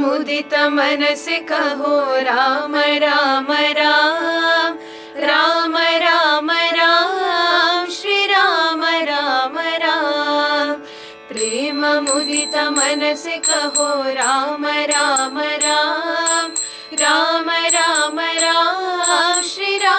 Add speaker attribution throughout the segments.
Speaker 1: मुदित मनस कहो राम राम राम राम राम राम श्री राम राम राम प्रेम मुदित मनस कहो राम राम राम राम राम राम श्री राम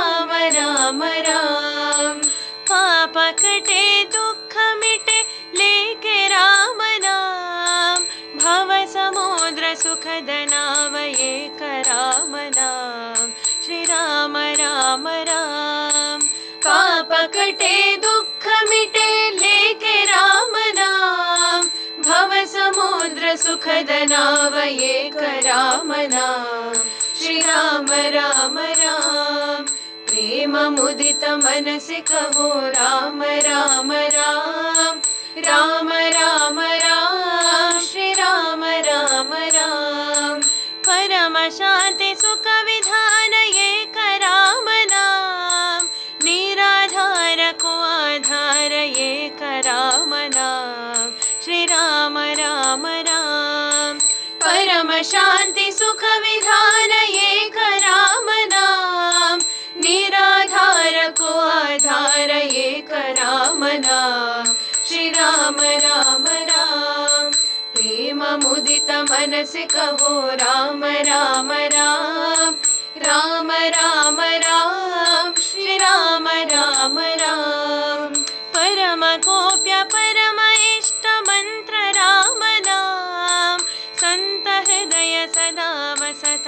Speaker 1: समुद्र सुखद नाव एक राम नाम। श्री राम राम राम। पाप कटे, दुःख मिटे, लेके राम नाम। भव समुद्र सुखद नाव एक राम नाम। श्री राम राम राम। प्रेम मुदित मनस कहो राम राम राम राम। शांति सुख विधान एक राम नाम। निराधार को आधार एक राम नाम। श्री राम राम राम। प्रेम मुदित मनस कहो राम राम राम। राम राम राम। श्री राम राम राम। परम गोप्य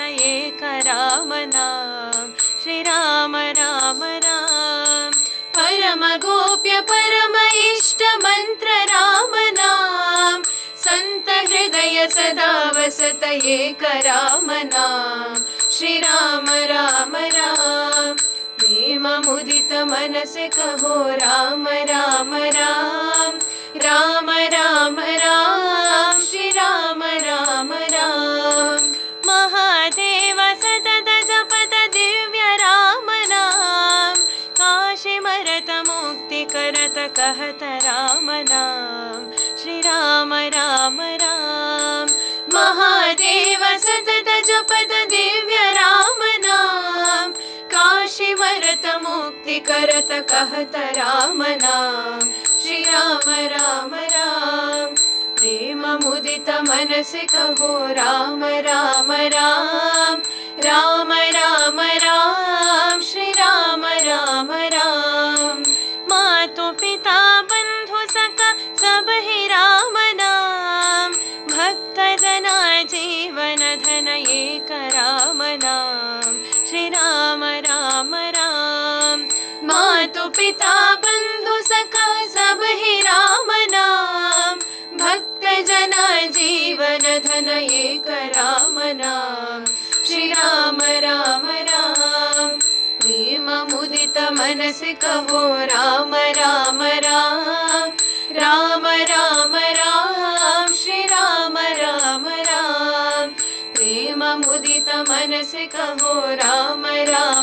Speaker 1: एक राम नाम श्री राम राम। राम परम गोप्य परम इष्ट मंत्र राम नाम संत हृदय सदा वसत एक राम नाम श्री राम राम। राम प्रेम मुदित मनस कहो राम राम राम राम करत कहत राम नाम। श्री राम राम राम। महादेव सतत जपत दिव्य राम नाम। काशी मरत मुक्ति करत कहत राम नाम। श्री राम राम राम। प्रेम मुदित मनस कहो राम राम राम। राम राम राम। पिता बंधु सखा सब ही राम नाम। भक्त जना जीवन धन एक राम नाम। श्री राम राम राम। प्रेम मुदित मनस कहो राम राम राम। राम राम राम। श्री राम राम राम। प्रेम मुदित मनस कहो राम राम